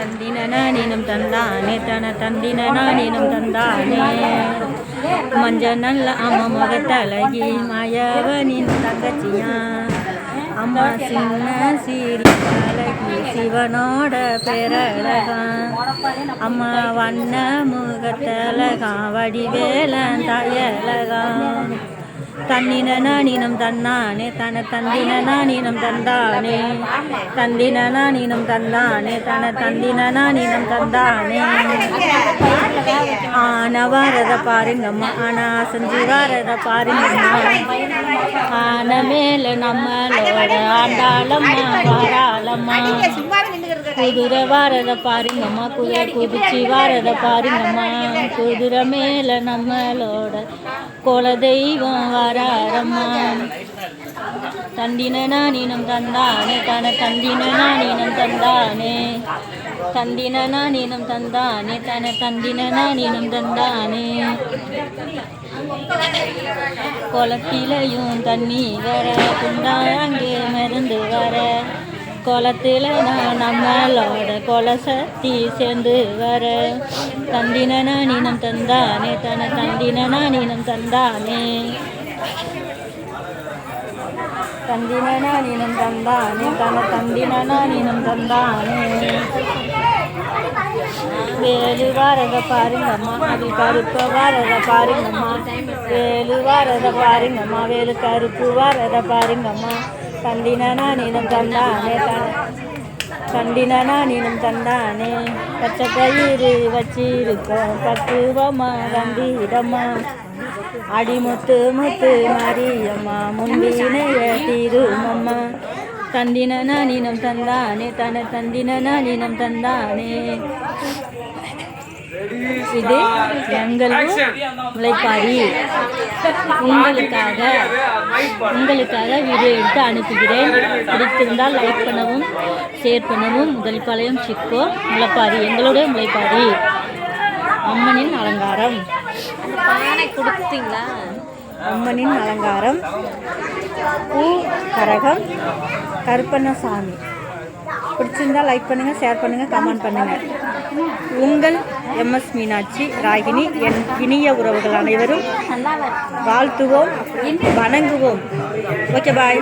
ತಂದಿನ ನಾನಿನಂ ತಂದಾನೆ ತನ ತಂದಿನ ನಾನಿನಂ ತಂದಾನೆ மஞ்ச நல்ல அம்மா முகத்தழகி மாயவனின் தங்கச்சியா அம்மா சின்ன சீரி அழகி சிவனோட பேரழகா அம்மா வண்ண முகத்தழகா வடிவேலன் தாயழகா தன்னின நானினம் தன்னானே தன தந்தின நானினம் தந்தானே. தந்தின நானினம் தந்தானே தன தந்தின நானினம் தந்தானே. ஆன வாரத பாருங்கம்மா ஆனா செஞ்சு வாரத பாருங்கம்மா. ஆன மேல நம்மளோட ஆண்டாளம்மா வாராளம்மா. குதிரை வாரத பாருங்கம்மா குதிரை குதிச்சு வாரத பாருங்கம்மா குதிரை மேல நம்மளோட குல தெய்வம் வராரம்மா. தந்தின நானினம் தந்தானே தன தந்தின நானினம் தந்தானே. தந்தின நானினம் தந்தானே தன தந்தின நானினம் தந்தானே. குளத்திலையும் தண்ணி வர குண்டாங்கே கோலத்தில் நான் நம்மளோட கொலசத்தி சேர்ந்து வர. தந்தின நீனம் தந்தானே தன தந்தின நீனம் தந்தானே. தந்தின நீனம் தந்தானே தன தந்தின நீனம் தந்தானே. வேலு வாரத பாருங்கம்மா அது கருப்ப வாரத பாருங்கம்மா வேலு வாரத பாருங்கம்மா வேலு கருப்பு வாரத பாருங்கம்மா கண்டினா நீனும் தந்தானே கண்டினா நீனும் தந்தானே. பச்சை பயிறு வச்சிருக்கோம். பக்குவமா வந்திடம்மா. அடிமுத்து முத்து மாரியம்மா. முந்தினைய தீருமம்மா. தந்தின நானினம் தந்தானே தன தந்தின நானினம் தந்தானே. இது எங்கள் முளைப்பாரி உங்களுக்காக உங்களுக்காக வீடியோ எடுத்து அனுப்புகிறேன். பிடித்திருந்தால் லைக் பண்ணவும் ஷேர் பண்ணவும் முதல் சிக்கோ முளைப்பாரி எங்களுடைய முளைப்பாரி அம்மனின் அலங்காரம். பானை கொடுத்தீங்களா? அம்மனின் அலங்காரம். பூ கரகம். கருப்பண்ணசாமி. பிடிச்சிருந்தா லைக் பண்ணுங்கள் ஷேர் பண்ணுங்கள் கமெண்ட் பண்ணுங்கள் உங்கள் எம்எஸ் மீனாட்சி ராகினி என் இனிய உறவுகள் அனைவரும் வாழ்த்துவோம் வணங்குவோம். Okay bye